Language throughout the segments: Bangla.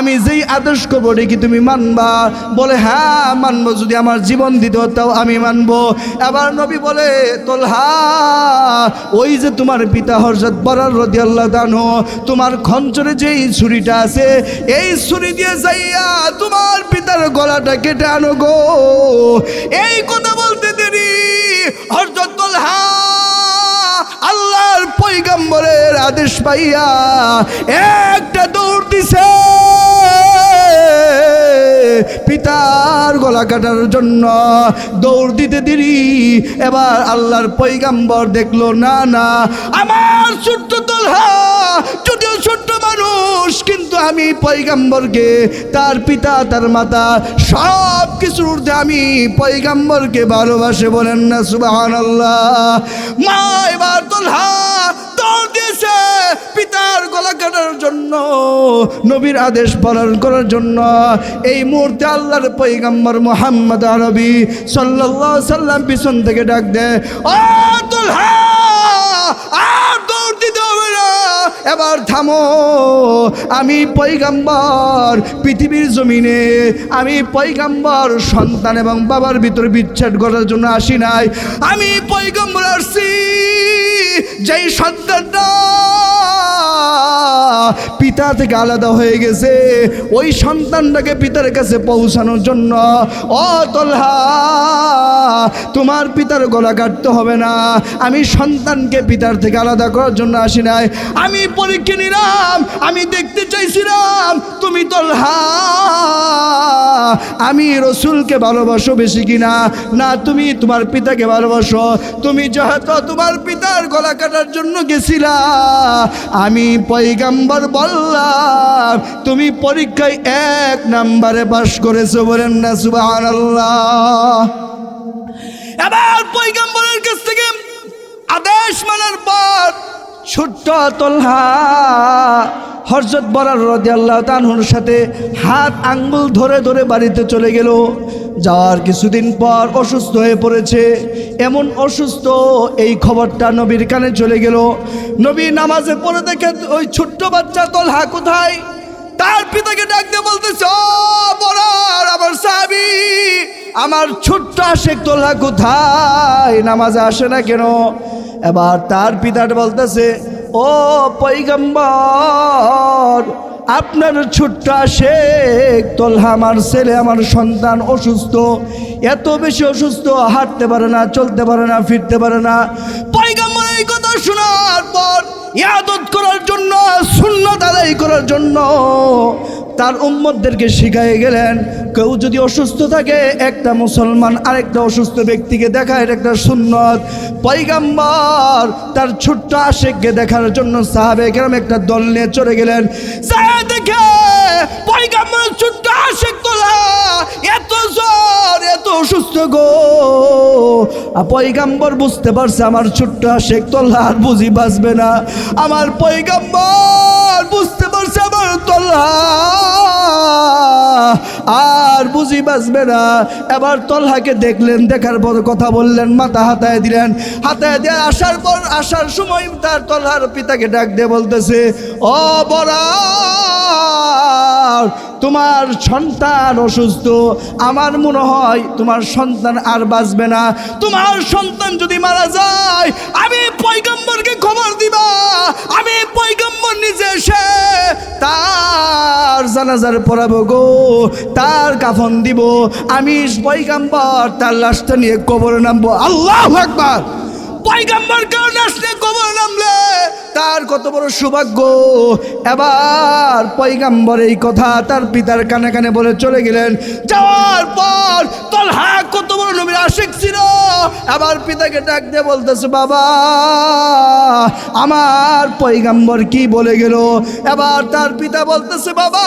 আমি যেই আদেশ করব কি তুমি মানবা? বলে হ্যাঁ মানবো। যদি আমার জীবন দিতে তাও আমি মানবো। এবার নবী বলে, তোলহা, ওই যে তোমার পিতা হরজত বরার রদি আল্লাহ দানো তোমার খঞ্চরে যে এই ছুরিটা আছে, এই ছুরি দিয়ে যাইয়া তোমার পিতার গলাটা কেটে আনো গো। এই কথা বলতে দেরি। হরজত তোলহা আল্লাহর পৈগম্বরের আদেশ পাইয়া একটা দৌড় দিছে। পিতার গলা কাটার জন্য দৌড় দিতে দেরি। এবার আল্লাহর পৈগম্বর দেখল, না না, আমার ছোট্ট তলহা যদিও ছোট্ট মানুষ, কিন্তু আমি পৈগাম্বরকে তার পিতা, তার মাতা সব কিছুর ঊর্ধ্বে আমি পৈগাম্বরকে ভালোবাসে বলেন না আল্লাহ মা এবার তলহা দৌড় দিয়েছে পিতার গলা কাটার জন্য, নবীর আদেশ পালন করার জন্য, এই মুহূর্তে আল্লাহর পৈগম্বর মোহাম্মদ আরবি সাল্লাল্লাহু সাল্লাম পিছন থেকে ডাক দেয় আর এবার থামো, আমি পৈগম্বর পৃথিবীর জমিনে আমি পৈগম্বর সন্তান এবং বাবার ভিতরে বিচ্ছেদ করার জন্য আসি নাই, আমি পৈগম্বর আসছি, যেই সন্তানটা পিতা থেকে আলাদা হয়ে গেছে। ওই সন্তানটাকে পিতার কাছে পৌঁছানোর জন্য, ও তলহা, তোমার পিতার গলা কাটতে হবে না। আমি সন্তানকে পিতার থেকে আলাদা করার জন্য আসি নাই। আমি পরীক্ষা নিলাম, আমি দেখতে চাইছিলাম, তুমি তলহা, আমি রসুলকে ভালোবাসো বেশি কিনা? না, তুমি তোমার পিতাকে ভালোবাসো। তুমি যেহেতু তোমার পিতার গলা কাটার জন্য গেছিলা, আমি পৈগাম্বর বললাম, তুমি পরীক্ষায় এক নাম্বারে পাশ করেছ বলেন না সুবাহ এবার পৈগাম্বরের কাছ থেকে আদেশ মানার পর ছোট্ট তলহা হরজত বরার রদি আল্লাহ তানহুর সাথে হাত আঙ্গুল ধরে ধরে বাড়িতে চলে গেল। যাওয়ার কিছুদিন পর অসুস্থ হয়ে পড়েছে। এমন অসুস্থ এই খবরটা নবীর কানে চলে গেল। নবী নামাজে পড়ে দেখে ওই ছোট্ট বাচ্চা তলহা কোথায়? তার পিতাকে ডাক দিয়ে বলতেছে বরার, আমার সাবি আমার ছোট্ট আশেক তোলা কোথায়? নামাজে আসে না কেন? এবার তার পিতাটা বলতেছে, ও পৈগম্বর, আপনার ছোট্ট শেখ তোলহা আমার ছেলে, আমার সন্তান অসুস্থ। এত বেশি অসুস্থ, হাঁটতে পারে না, চলতে পারে না, ফিরতে পারে না। পৈগম্বর এই কথা শোনার পর ইয়াদত করার জন্য, সুন্নত আদায় করার জন্য তার উম্মতদেরকে শিখাই গেলেন, কেউ যদি অসুস্থ থাকে, একটা মুসলমান আরেকটা অসুস্থ ব্যক্তিকে দেখায়, এটা একটা সুন্নত। পৈগাম্বর তার ছোট্ট আশেককে দেখার জন্য সাহাবে কেরম একটা দল নিয়ে চলে গেলেন। দেখে পৈগাম্বরের ছোট্ট আশেক তোলা, এত জ্বর, এত অসুস্থ গো। পৈগাম্বর বুঝতে পারছে আমার ছোট্ট আশেক তোলা আর বুঝি বাঁচবে না। আমার পৈগাম্বর বুঝতে পারছে আমার তল্লা আর বুঝি বাঁচবে না। এবার তল্লাকে দেখলেন, দেখার পর কথা বললেন, মাথা হাতায় দিলেন। হাতায় দিয়ে আসার পর, আসার সময় তার তল্লার পিতাকে ডাক দিয়ে বলতেছে, ও বড়া তোমার সন্তান অসুস্থ, আমার মনে হয় তোমার সন্তান আর বাঁচবে না। তোমার সন্তান যদি মারা যায়, আমি পৈগম্বরকে খবর দিবা। আমি পৈগম্বর নিজে এসে তার জানাজার পড়াবো গো, তার কাফন দিব। আমি পৈগম্বর তার লাশটা নিয়ে কবর নামবো। আল্লাহ একবার পয়গাম্বর কারণ আসলে কবর নামলে তার কত বড় সৌভাগ্য। এবার পয়গাম্বর এই কথা তার পিতার কানে কানে বলে চলে গেলেন। যাওয়ার পর তলহা কত বড় নবীর আশেক ছিল। এবার পিতাকে ডাক দিয়ে বলতেছে, বাবা, আমার পয়গাম্বর কি বলে গেল? এবার তার পিতা বলতেছে, বাবা,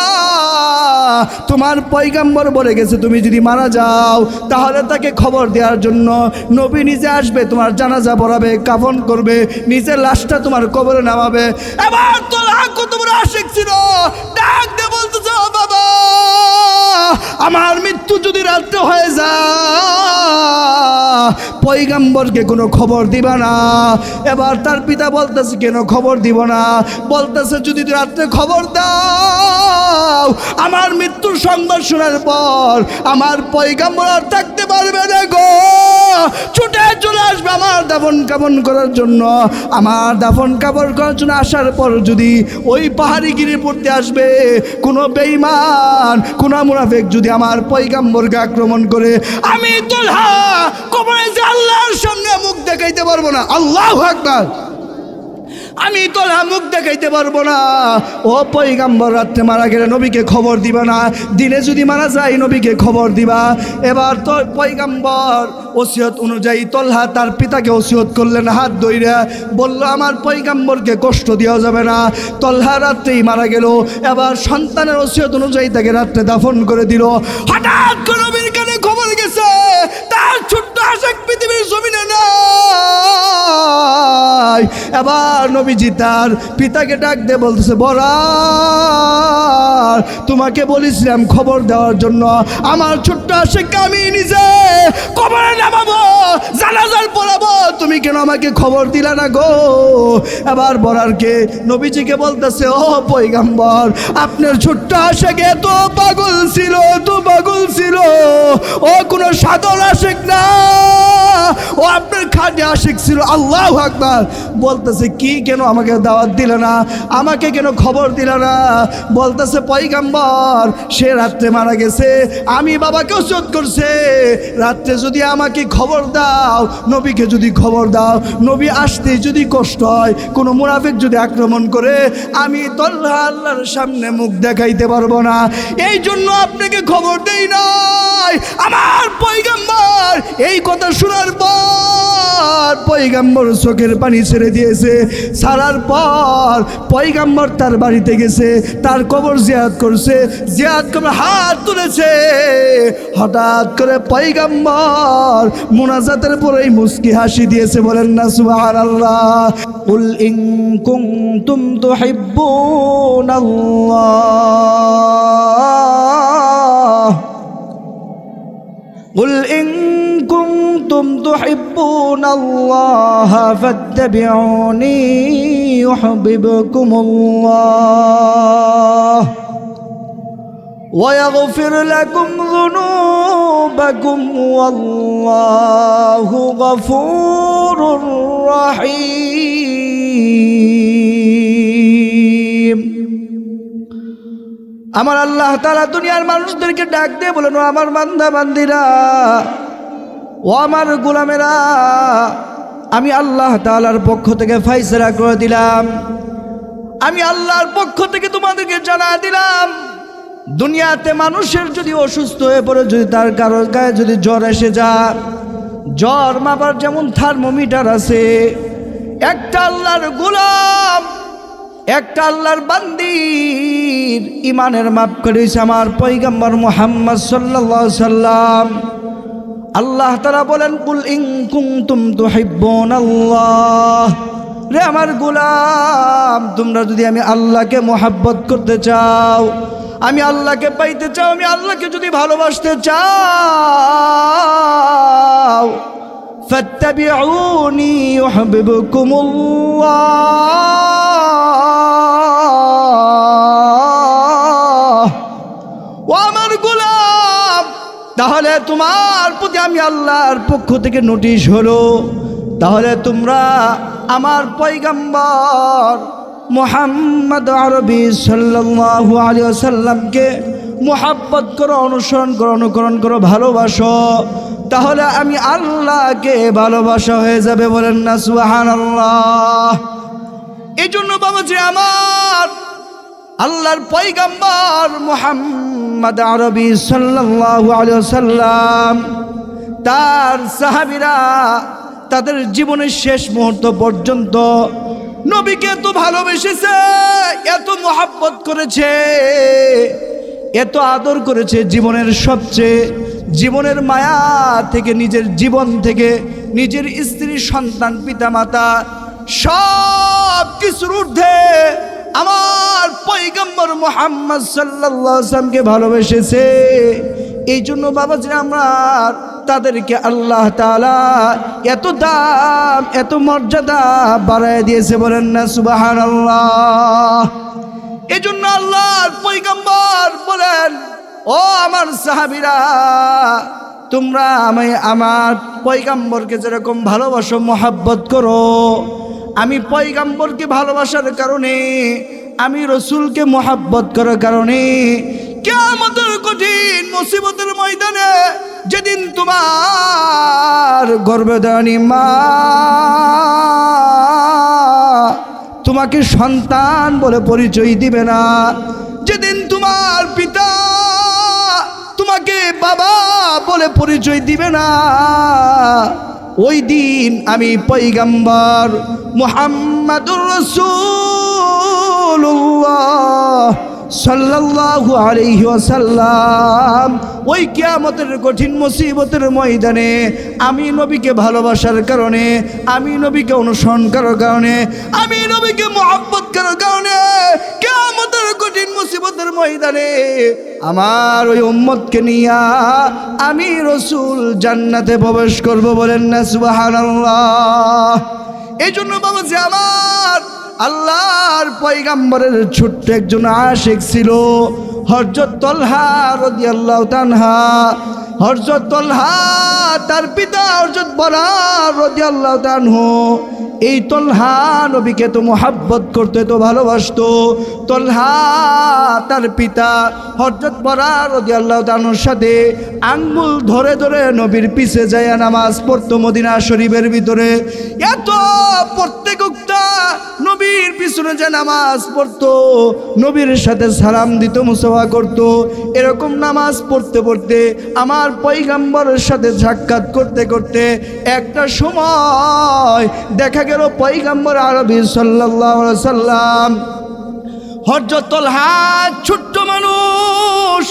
তোমার পয়গাম্বর বলে গেছে, তুমি যদি মারা যাও, তাহলে তাকে খবর দেওয়ার জন্য নবী নিজে আসবে, তোমার জানাজা পড়াবে, কাফন করবে, নিজের লাশটা তোমার কবরে নামাবে। এবার তোলা কত বড় আশেক ছিল। ডাক দিয়ে বলতেছে, "ও বাবা, আমার মৃত্যু যদি রাত্রে হয়ে যায় পৈগাম্বরকে কোনো খবর দিবা না। এবার তার পিতা বলতেছে, কেন খবর দিব না? বলতেছে, যদি রাত্রে খবর দাও, আমার মৃত্যুর সংবাদ শোনার পর আমার পৈগাম্বর আর থাকতে পারবে না গো। ছুটে চলে আসবে আমার দাফন কামন করার জন্য। আমার দাফন কাপড় করার জন্য আসার পর যদি ওই পাহাড়ি গিরি পড়তে আসবে, কোনো বেইমান কোনো মুনাফেক যদি আমার পৈগাম্বরকে আক্রমণ করে, আমি তোলহা কবরে যে আল্লাহর সামনে মুখ দেখাইতে পারব না। আল্লাহ আকবার। আমি তোলা মুখ দেখাইতে পারব না। ও পৈগাম্বর রাত্রে মারা গেলে নবীকে খবর দিবা না। দিনে যদি মারা যায়, নবীকে খবর দিবা। এবার তো পৈগাম্বর ওসিয়ত অনুযায়ী তল্হা তার পিতাকে ওসিয়ত করলেন, হাত ধইরা বলল, আমার পৈগাম্বরকে কষ্ট দেওয়া যাবে না। তল্হা রাত্রেই মারা গেল। এবার সন্তানের ওসিয়ত অনুযায়ী তাকে রাত্রে দাফন করে দিল। হঠাৎ নবীর কানে খবর গেছে, তার ছোট্ট আশেক পৃথিবীর জমিনে নাই। এবার নবীজি তার পিতাকে ডাক দিয়ে বলতেছে, বরার, তোমাকে বলেছিলাম খবর দেওয়ার জন্য। আমার ছোট্ট আশেককে আমি নিজে কবরে নামাবো, জানাজার পড়াবো। তুমি কেন আমাকে খবর দিলা না গো? এবার বরারকে নবীজিকে বলতেছে, ও পৈগাম্বর আপনার ছোট্ট আশেকে এত পাগল ছিল তো পাগল ছিল। ও কোনো সাদর আশেক না। ও আপনার খাটে আশেক ছিল। আল্লাহ আকবার। বলতেছে কি কেন আমাকে দাওয়াত দিল না? আমাকে কেন খবর দিল না? বলতেছে পৈগাম্বর সে রাত্রে মারা গেছে। আমি বাবাকেও ওসিয়ত করছে। রাত্রে যদি আমাকে খবর দাও, নবীকে যদি খবর দাও, নবী আসতে যদি কষ্ট হয়, কোনো মুনাফিক যদি আক্রমণ করে, আমি তল্লাহ আল্লাহর সামনে মুখ দেখাইতে পারব না। এই জন্য আপনাকে খবর দেই নাই। আমার পৈগাম্বর এই কথা শোনার পর পৈগাম্বর চোখের পানি ছেড়ে দিয়েছে ছাড়ার পর পৈগাম্বর তার বাড়িতে গেছে তার কবর জিয়াদ করছে জিয়াদ করে হাত তুলেছে হঠাৎ করে পৈগাম্বর মুনাজাতের পরেই মুস্কি হাসি দিয়েছে বলেন না সুবাহ আল্লাহ উল ইন কুনতুম তুহিব্বুন আল্লাহ قل إن كنتم تحبون الله فاتبعوني يحببكم الله ويغفر لكم ذنوبكم والله غفور رحيم আমার আল্লাহ তালা দুনিয়ার মানুষদেরকে ডাক দিয়ে বলেন ও আমার বান্দা বান্দিরা ও আমার গোলামেরা, আমি আল্লাহ তালার পক্ষ থেকে ফাইসরা করে দিলাম। আমি আল্লাহর পক্ষ থেকে তোমাদেরকে জানা দিলাম, দুনিয়াতে মানুষের যদি অসুস্থ হয়ে পড়ে, যদি তার কারোর গায়ে যদি জ্বর এসে যা জ্বর মাপার যেমন থার্মোমিটার আছে, একটা আল্লাহর গোলাম, একটা আল্লাহর বান্দির ইমানের মাপ করেছে আমার পৈগম্বর মোহাম্মদ সাল্লাল্লাহু সাল্লাম আল্লাহ তারা বলেন কুল ইং কুনতুম তুহিব্বুন আল্লাহ রে আমার গোলাম তোমরা যদি আমি আল্লাহকে মোহাব্বত করতে চাও আমি আল্লাহকে পাইতে চাও আমি আল্লাহকে যদি ভালোবাসতে চাও فاتبعوني يحببكم الله ও আমার গোলাম তাহলে তোমার প্রতি আমি আল্লাহর পক্ষ থেকে নোটিশ হলো, তাহলে তোমরা আমার পয়গাম্বর মোহাম্মদ আরবি সাল্লাল্লাহু আলাইহি সাল্লামকে মোহাব্বত করো, অনুসরণ করো, অনুকরণ করো, ভালোবাসো। তাহলে আমি আল্লাহকে ভালোবাসা হয়ে যাবে বলেন না সুহান আল্লাহ এই জন্য বাবাজি আমার আল্লাহর পৈগম্বর মোহাম্মদ আরবি সাল্লাল্লাহু আলাইহি সাল্লাম তার সাহাবিরা তাদের জীবনের শেষ মুহূর্ত পর্যন্ত নবীকে এত ভালোবেসেছে, এত মোহাব্বত করেছে, এত আদর করেছে জীবনের সবচেয়ে, জীবনের মায়া থেকে, নিজের জীবন থেকে, নিজের স্ত্রী, সন্তান, পিতামাতা সব কিছুর ঊর্ধ্বে আমার পৈগম্বর মোহাম্মদ সাল্লামকে ভালোবেসেছে। এই জন্য বাবাজি, আমার তাদেরকে আল্লাহ এত দাম, এত মর্যাদা বাড়ায় দিয়েছে বলেন না সুবাহান আল্লাহ জন্য আল্লাহর পৈগম্বর বলেন, ও আমার সাহাবিরা, তোমরা আমি আমার পৈগম্বরকে যেরকম ভালোবাসো, মহাব্বত করো। আমি পৈগম্বরকে ভালোবাসার কারণে, আমি রসুলকে মহাব্বত করার কারণে কেমতের কঠিন মুসিবতের ময়দানে যেদিন তোমার গর্ভদানী মা তোমাকে সন্তান বলে পরিচয় দিবে না, যেদিন তোমার পিতা তোমাকে বাবা বলে পরিচয় দিবে না, ওই দিন আমি পৈগম্বর মুহাম্মাদুর রসুল্লাহ সাল্লাল্লাহু আলাইহি ওয়াসাল্লাম, ওই কিয়ামতের কঠিন মুসিবতের ময়দানে আমি নবীকে ভালোবাসার কারণে, আমি নবীকে অনুসরণ করার কারণে, আমি নবীকে মহব্বত করার কারণে কিয়ামতের কঠিন মুসিবতের ময়দানে আমার ওই উম্মতকে নিয়া আমি রসুল জান্নাতে প্রবেশ করব বলেন না, সুবহানাল্লাহ। এই জন্য বাবা যে আমার আল্লাহর পৈগাম্বরের ছোট্ট একজন আশেক ছিল। হরজত তলহা তার পিতা হরজত বলা রদি আল্লাহ তানহু এই তলহা নবীকে তো মোহাব্বত করতে, তো ভালোবাসতো। তলহা তার পিতা হরজত বরার আল্লাহ তানুর সাথে আঙ্গুল ধরে ধরে নবীর পিছে যায় নামাজ পড়তো মদিনা শরীফের ভিতরে। এত প্রত্যেক নবীর পিছনে যে নামাজ পড়তো, নবীর সাথে সালাম দিত, মুসাফা করত। এরকম নামাজ পড়তে পড়তে, আমার পৈগাম্বরের সাথে সাক্ষাৎ করতে করতে একটা সময় দেখা পৈগাম্বর আরবি সাল্লাহ সাল্লাম। হরজতল হাত ছোট্ট মানুষ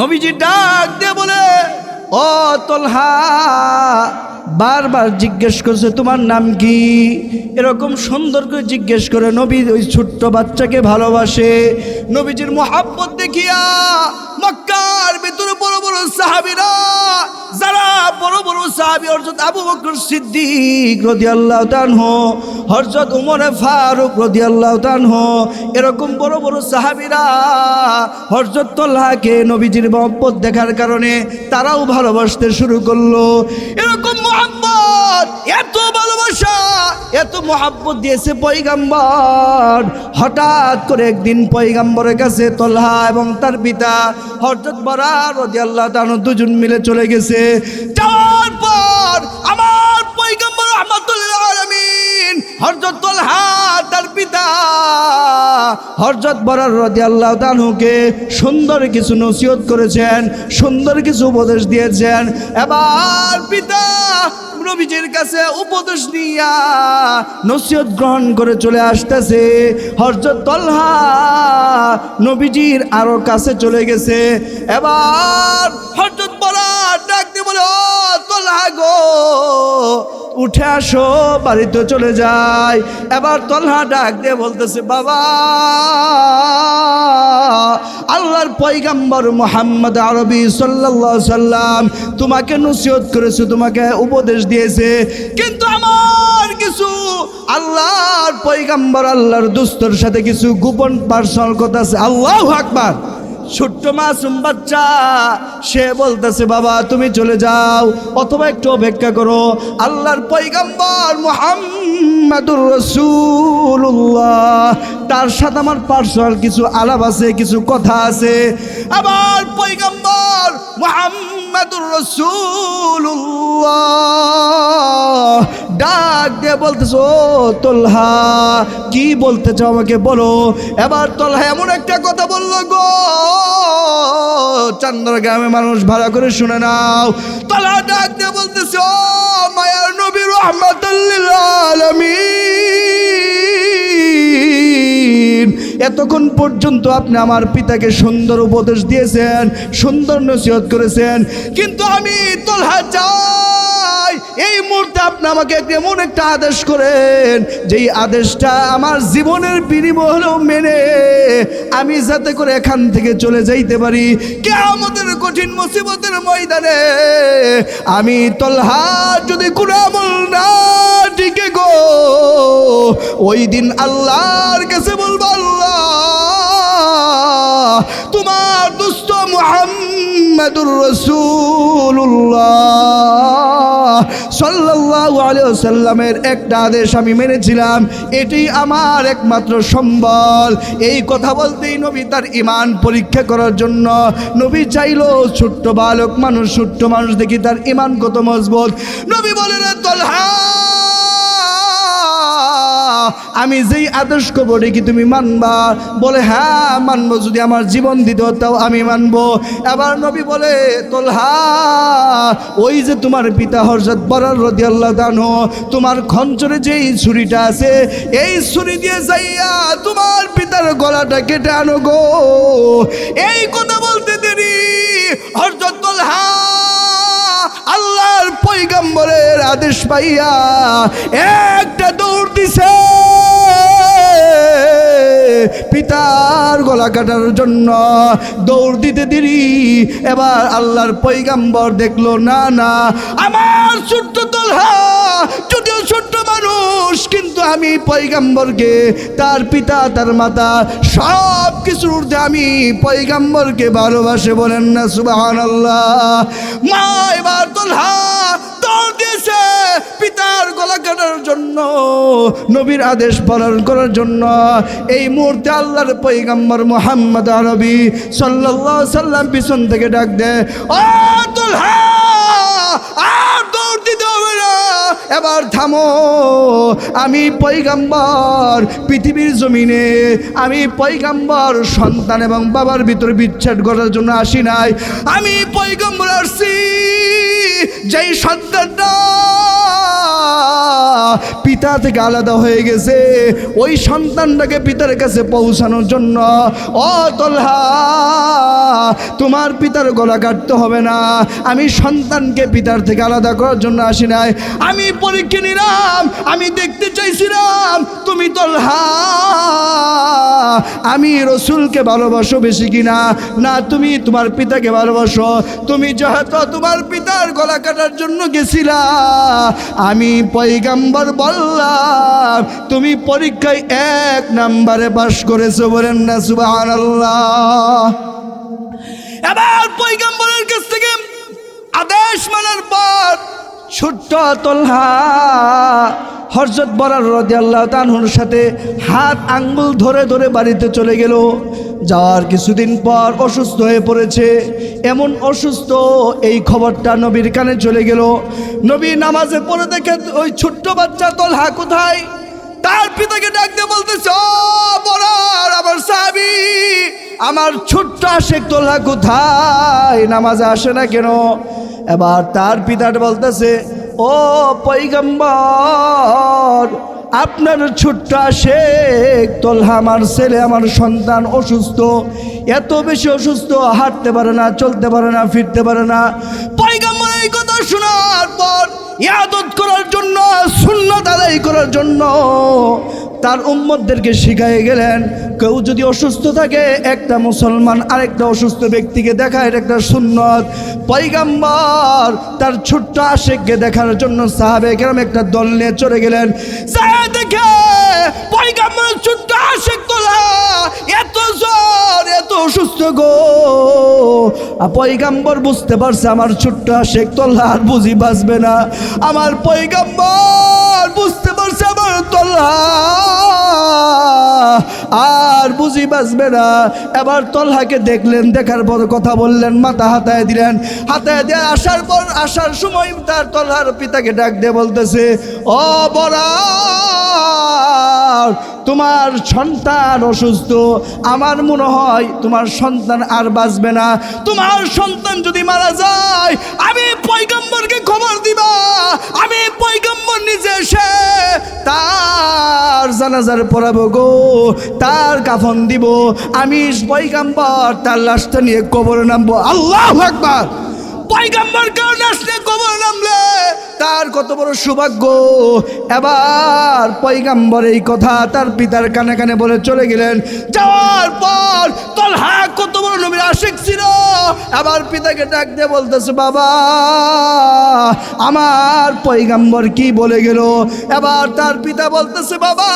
নবীজি ডাক দিয়ে বলে, ও তলহা, বারবার জিজ্ঞেস করছে, তোমার নাম কি? এরকম সুন্দর করে জিজ্ঞেস করে, নবী, ওই ছোট্ট বাচ্চাকে ভালোবাসে? নবীজির মোহাব্বত দেখিয়া মক্কার ভিতরে বড় বড় সাহাবিরা যারা বড় বড় সাহাবি হরজত আবু বকর সিদ্দিক রদি আল্লাহ তানহ হরজত উমরে ফারুক রদি আল্লাহ তানহ এরকম বড় বড় সাহাবিরা হরজত তোল্লাহকে নবীজির মহব্বত দেখার কারণে তারাও ভালোবাসতে শুরু করল। এরকম মোহাম্মত ভালোবাসা, এত মোহাব্বত দিয়েছে পৈগাম্বর হঠাৎ করে একদিন পৈগাম্বরের কাছে তল্হা এবং তার পিতা হরজত বরা রদি আল্লাহ তানু দুজন মিলে চলে গেছে। যাওয়ার পর আমার পৈগম্বর আহমদুল্লাহ আলমিন হরজত তল্হা, তার পিতা হরজত বরার রদি আল্লাহ তানুকে সুন্দর কিছু নসিহত করেছেন, সুন্দর কিছু উপদেশ দিয়েছেন। এবার পিতা নবীজির কাছে উপদেশ নিয়া নসিহত গ্রহণ করে চলে আসতেছে। হরজত তলহা নবীজির আরও কাছে চলে গেছে। এবার হরজত বলা ডাক দিয়ে বলে, ও তলহা গো উঠে আসো, বাড়িতে চলে যায় এবার তলহা ডাক দিয়ে বলতেছে, বাবা, আল্লাহর পয়গাম্বর মোহাম্মদ আরবি সাল্লাল্লাহু সাল্লাম তোমাকে নসিহত করেছে, তোমাকে উপদেশ দিয়েছে। কিন্তু আমার কিছু আল্লাহর পয়গাম্বর, আল্লাহর দুস্তর সাথে কিছু গোপন পার্সোনাল কথা আছে। আল্লাহ আকবার। ছোট্ট মাসুম বাচ্চা, সে বলতেছে, বাবা, তুমি চলে যাও, অথবা একটু অপেক্ষা করো। আল্লাহর পৈগম্বর মোহাম্মদুর রসুল্লাহ তার সাথে আমার পার্সোনাল কিছু আলাপ আছে, কিছু কথা আছে। আবার পৈগম্বর মোহাম্মদুর রসুল্লাহ ডাক দিয়ে বলতেছ, তোলহা, কি বলতে চাও আমাকে বলো? এবার তোলহা এমন একটা কথা বলল, গো চান্দর গ্রামে মানুষ ভাড়া করে শুনে নাও। তোলা ডাক দিয়ে বলতেছ মায়ার নবী রহমতুল্লিল আলমিন। এতক্ষণ পর্যন্ত আপনি আমার পিতাকে সুন্দর উপদেশ দিয়েছেন, সুন্দর নসিহত করেছেন, কিন্তু আমি তোলা চাই। এই মুহূর্তে আপনি আমাকে এমন একটা আদেশ করেন? যেই আদেশটা আমার জীবনের বিনিময় মেনে। আমি যাতে করে এখান থেকে চলে যাইতে পারি কে আমাদের কঠিন মুসিবতের ময়দানে। আমি তলহা যদি কোনো না টিকে গো, ওই দিন আল্লাহর কাছে বলব, আল্লাহ! তোমার দুস্থ মুহাম্মাদুর রসুল্লাহ সাল্লাল্লাহু আলাইহি সাল্লামের একটা আদেশ আমি মেনেছিলাম, এটি আমার একমাত্র সম্বল। এই কথা বলতেই নবী তার ইমান পরীক্ষা করার জন্য নবী চাইলো, ছোট্ট বালক মানুষ, ছোট্ট মানুষ দেখি তার ইমান কত মজবুত। নবী বলেন তলহা আমি যেই আদেশ করব কি তুমি মানবা? বলে হ্যাঁ মানবো। যদি আমার জীবন দিত, তাও আমি মানবো। এবার নবী বলে, তোলহা, ওই যে তোমার পিতা হরজত বরার রদি আল্লাহ দানো তোমার খঞ্চরে যেই ছুরিটা আছে, এই ছুরি দিয়ে যাইয়া তোমার পিতার গলাটা কেটে আনো গো। এই কথা বলতে দেরি। হরজত তোলহা আল্লাহর পৈগম্বরের আদেশ পাইয়া একটা দৌড় দিছে। পিতার গলা কাটার জন্য দৌড় দিতে দেরি। এবার আল্লাহর পৈগম্বর দেখল, না না, আমার ছোট্ট তলহা যদিও ছোট্ট মানুষ, কিন্তু আমি পৈগম্বরকে তার পিতা, তার মাতা সব কিছুর ঊর্ধ্বে আমি পৈগম্বরকে ভালোবাসে বলেন না আল্লাহ মা, এবার পিতার গলা কাটার জন্য, নবীর আদেশ পালন করার জন্য। এই মুহূর্তে আল্লাহর পৈগাম্বর মোহাম্মদ আরবি সাল্লাহ সাল্লাম পিছন থেকে ডাক দেয়, ও তোলহা আর দৌড় দিতে হবে না। এবার থামো। আমি পৈগাম্বর পৃথিবীর জমিনে। আমি পৈগাম্বর সন্তান এবং বাবার ভিতরে বিচ্ছেদ করার জন্য আসি নাই। আমি পৈগম্বর আসছি। যেই সন্তানটা পিতা থেকে আলাদা হয়ে গেছে। ওই সন্তানটাকে পিতার কাছে পৌঁছানোর জন্য, ও তলহা, তোমার পিতার গলা কাটতে হবে না। আমি সন্তানকে পিতার থেকে আলাদা করার জন্য আসি নাই। আমি পরীক্ষা নিলাম, আমি দেখতে চাইছিলাম, তুমি তলহা, আমি রসুলকে ভালোবাসো বেশি কিনা? না, তুমি তোমার পিতাকে ভালোবাসো। তুমি যেহেতু তোমার পিতার গলা কাটার জন্য গেছিলা। আমি পৈগাম্বর বললাম, তুমি পরীক্ষায় এক নাম্বারে পাশ করেছ বলেন না সুবাহ এবার পৈগম্বরের কাছ থেকে আদেশ মানার পর ছোট্ট তলহা হরজত বরার রদি আল্লাহ তানহুর সাথে হাত আঙ্গুল ধরে ধরে বাড়িতে চলে গেল। যাওয়ার কিছুদিন পর অসুস্থ হয়ে পড়েছে। এমন অসুস্থ এই খবরটা নবীর কানে চলে গেল। নবী নামাজে পড়ে দেখে ওই ছোট্ট বাচ্চা তলহা কোথায়? তার পিতাকে ডাকতে বলতেছে আমার সাবি আমার ছোট্ট আশেক তোলা কোথায়? নামাজে আসে না কেন? এবার তার পিতাটা বলতেছে, ও পৈগম্বর আপনার ছোট্ট আসে তোলহা, আমার ছেলে, আমার সন্তান অসুস্থ। এত বেশি অসুস্থ, হাঁটতে পারে না, চলতে পারে না, ফিরতে পারে না। পৈগম্বর এই কথা শোনার পর ইয়াদত করার জন্য, সুন্নত আদায় করার জন্য তার উম্মতদেরকে শিখাই গেলেন, কেউ যদি অসুস্থ থাকে, একটা মুসলমান আরেকটা অসুস্থ ব্যক্তিকে দেখা এটা একটা সুন্নত। পৈগাম্বর তার ছোট্ট আশেককে দেখার জন্য সাহাবে কেরাম একটা দল নিয়ে চলে গেলেন। দেখে পৈগাম্বরের ছোট্ট আশেক তোলা এত জ্বর, এত অসুস্থ গো। আর পৈগাম্বর বুঝতে পারছে আমার ছোট্ট আশেক তোলা আর বুঝি বাঁচবে না। আমার পৈগাম্বর বুঝতে পারছে আমার তোলা আর বুঝি বাঁচবে না। এবার তলহাকে দেখলেন, দেখার পর কথা বললেন, মাথা হাতায় দিলেন। হাতায় দিয়ে আসার পর, আসার সময় তার তলহার পিতাকে ডাক দিয়ে বলতেছে, ও বড়া তোমার সন্তান অসুস্থ, আমার মনে হয় তোমার সন্তান আর বাঁচবে না। তোমার সন্তান যদি মারা যায়, আমি পৈগম্বরকে খবর দিবা, আমি পৈগম্বর নিজে এসে তার জানাজার পড়াবো গো, তার কাফন দিব। আমি পৈগম্বর তার লাশটা নিয়ে কবরে নামবো। আল্লাহ আকবার! পয়গাম্বর কারণে আসলে কবর নামলে? তার কত বড় সৌভাগ্য। এবার পৈগাম্বর এই কথা তার পিতার কানে কানে বলে চলে গেলেন। যাওয়ার পর তলহা কত বড় নবীর আশেক ছিল। এবার পিতাকে ডাক দিয়ে বলতেছে, বাবা, আমার পৈগাম্বর কি বলে গেল? এবার তার পিতা বলতেছে, বাবা,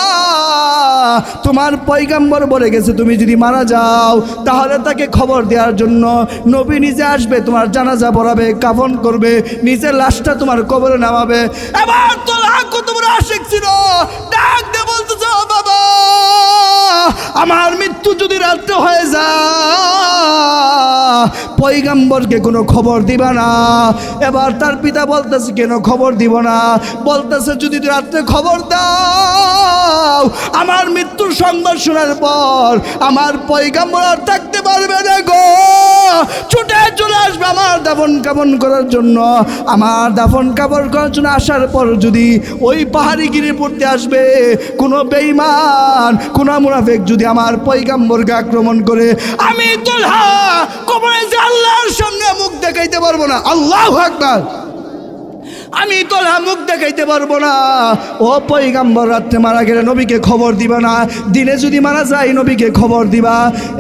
তোমার পৈগাম্বর বলে গেছে, তুমি যদি মারা যাও, তাহলে তাকে খবর দেওয়ার জন্য নবী নিজে আসবে, তোমার জানাজা পড়াবে, কাফন করবে, নিজের লাশটা তোমার কবরে নামাবে। এবার তোর কত বড় আশেক ছিল। পৈগাম্বরকে কোনো খবর দিবা না। এবার তার পিতা বলতেছে, কেন খবর দিব না? বলতেছে, যদি রাত্রে খবর দাও, আমার মৃত্যুর সংবাদ শোনার পর আমার পৈগাম্বর আর থাকতে পারবে না ছুটে চলে আসবে আমার দাফন কামন করার জন্য। আমার দাফন কাপড় করার জন্য আসার পর যদি ওই পাহাড়ি গিরি পড়তে আসবে, কোনো বেইমান কোনো মুনাফেক যদি আমার পৈগাম্বরকে আক্রমণ করে, আমি তোলহা কবরে যে আল্লাহর সামনে মুখ দেখাইতে পারব না। আল্লাহ আকবার। আমি তোলা মুখ দেখাইতে পারব না। ও পৈগাম্বর রাত্রে মারা গেলে নবীকে খবর দিবা না। দিনে যদি মারা যায় নবীকে খবর দিবা।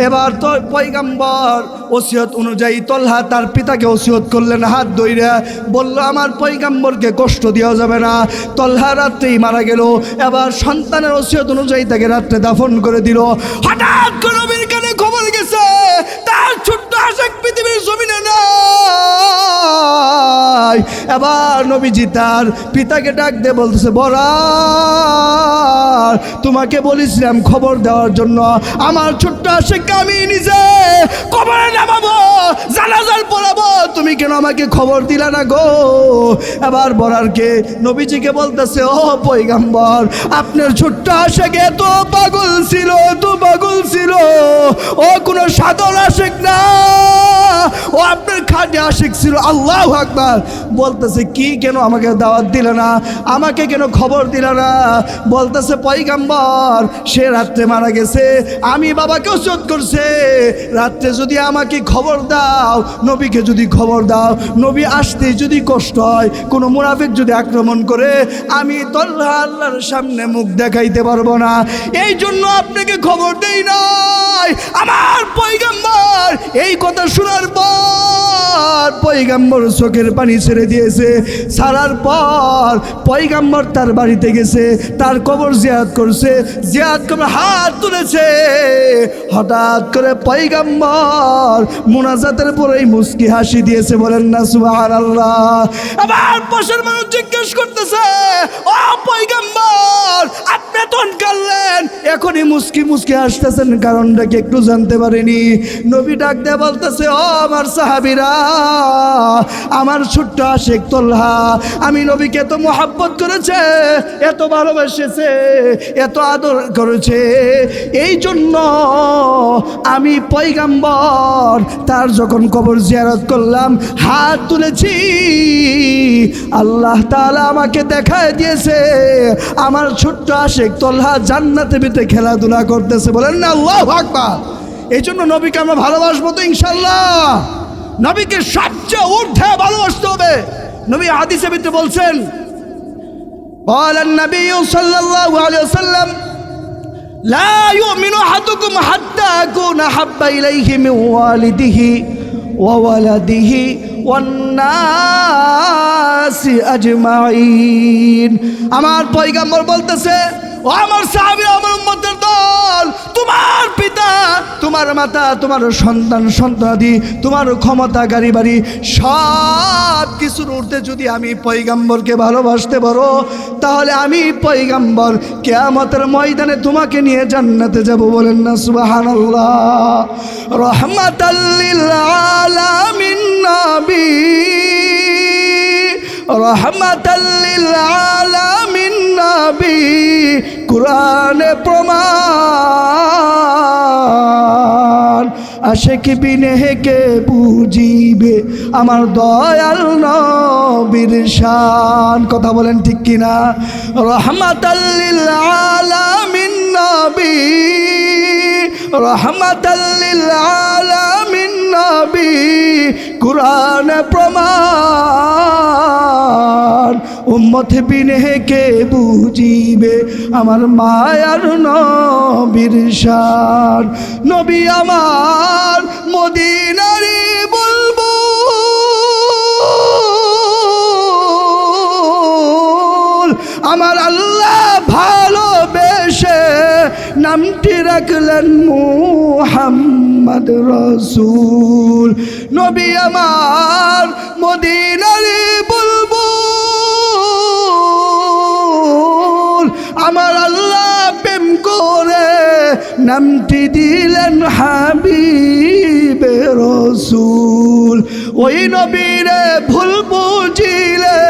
এবার তো পৈগাম্বর ওসিয়ত অনুযায়ী তল্হা তার পিতাকে ওসিয়ত করলেন, হাত দইরা বলল, আমার পৈগাম্বরকে কষ্ট দেওয়া যাবে না। তল্হা রাত্রেই মারা গেল। এবার সন্তানের ওসিয়ত অনুযায়ী তাকে রাত্রে দাফন করে দিল। হঠাৎ করে নবীর কানে খবর গেছে, তার ছোট্ট নাই এবার নবীজি তার পিতাকে ডাক দিয়ে বলতেছে, বরার, তোমাকে বলেছিলাম খবর দেওয়ার জন্য। আমার ছোট্ট আশেককে আমি নিজে কবরে নামাবো, জানাজার পড়াবো। তুমি কেন আমাকে খবর দিলা না গো? এবার বরারকে নবীজিকে বলতেছে, ও পৈগাম্বর আপনার ছোট্ট আশেক তো পাগল ছিল তো পাগল ছিল। ও কোনো সাধারণ আশেক না। ছিল আল্লাহ আকবার। বলতেছে, কি কেন আমাকে দাওয়াত দিল না? আমাকে কেন খবর দিল না? বলতেছে পৈগাম্বর সে রাত্রে মারা গেছে, আমি বাবাকে ওষুধ করছে। রাত্রে যদি আমাকে খবর দাও, নবীকে যদি খবর দাও, নবী আসতে যদি কষ্ট হয়, কোনো মুনাফিক যদি আক্রমণ করে, আমি তল্লাহ আল্লাহর সামনে মুখ দেখাইতে পারব না। এই জন্য আপনাকে খবর দেই নাই। আমার পৈগাম্বর এই কথা শোনার পর পৈগাম্বর চোখের পানি ছেড়ে দিয়েছে। ছাড়ার পর পৈগাম্বর তার বাড়িতে গেছে, তার কবর জিয়াদ করছে জিয়াদ কবর হাত তুলেছে। হঠাৎ করে পৈগাম্বর মোনাজাতের পরেই মুস্কি হাসি দিয়েছে, বলেন না সুবাহান আল্লাহ আবার পাশের মানুষ জিজ্ঞেস করতেছে, ও পৈগাম্বর আপনি তন করলেন এখনই মুসকি মুস্কি আসতেছেন কারণটা কি একটু জানতে পারিনি? নবী ডাক দিয়ে বলতেছে, ও আমার সাহাবিরা, আমার ছোট্ট আশেক তোল্হা, আমি নবীকে এত মোহাব্বত করেছে, এত ভালোবেসেছে, এত আদর করেছে। এই জন্য আমি পৈগাম্বর তার যখন কবর জিয়ারত করলাম, হাত তুলেছি। আল্লাহ তাআলা আমাকে দেখায় দিয়েছে, আমার ছোট্ট আশেক তোল্হা জান্নাতে ভিতরে খেলাধুলা করতেছে বলেন না আল্লাহ আকবার এই জন্য নবীকে আমরা ভালোবাসবো তো ইনশাল্লাহ নবীকে সবচেয়ে ঊর্ধ্বে ভালোবাসতে হবে নবী হাদিসে ভিতরে বলছেন قال النبي صلى الله عليه وسلم لا يؤمن أحدكم حتى أكون أحب إليه من والده وولده والناس أجمعين আমার পয়গাম্বর বলতেছে ও আমার সাহাবী আমার উম্মতের দল, তোমার পিতা, তোমার মাতা, তোমার সন্তান সন্তানাদি তোমার ক্ষমতা গাড়ি বাড়ি, সব কিছুর ঊর্ধ্বে যদি আমি পৈগাম্বরকে ভালোবাসতে পারো, তাহলে আমি পৈগাম্বর কেয়ামতের ময়দানে তোমাকে নিয়ে জান্নাতে যাব বলেন না, সুবহানাল্লাহ। রহমাতাল্লিল আলামিন রহমাতাল্লিল আলামিন নবী, কোরআনে প্রমাণ। আশেক বিনে কে বুঝিবে, আমার দয়াল নবীর শান। কথা বলেন ঠিক কিনা? রহমাতাল্লিল আলামিন নবী রহমাতাল্লিল আলামিন নবী কোরআন প্রমাণ। উম্মত বিনে কে বুঝিবে? আমার মায়ার নবীর শান। নবী আমার মদিনারি বলব। আমার আল্লাহ ভালোবেসে নামটি রাখলেন মুহাম্মদ। রসুল। নবী আমার মদিনারে বলব আমার আল্লাহ প্রেম করে নামটি দিলেন হাবিবে রসুল। ওই নবীরে ভুল বুঝিলে,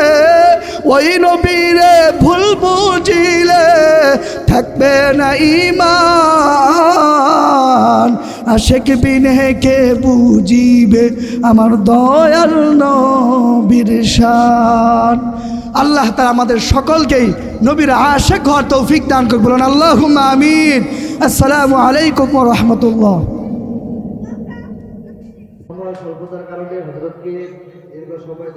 ওই নবীরে ভুল বুঝিলে, থাকবে না ইমান। আশেক বিনে কে বুঝিবে আমার দয়াল নবীর শান। আল্লাহ তারা আমাদের সকলকেই নবীর আশেক হওয়ার তৌফিক দান করে বলুন আল্লাহ আমিন। আসসালামু আলাইকুম রহমতুল্লাহ। স্বল্পতার কারণে হজরতকে দীর্ঘ সময়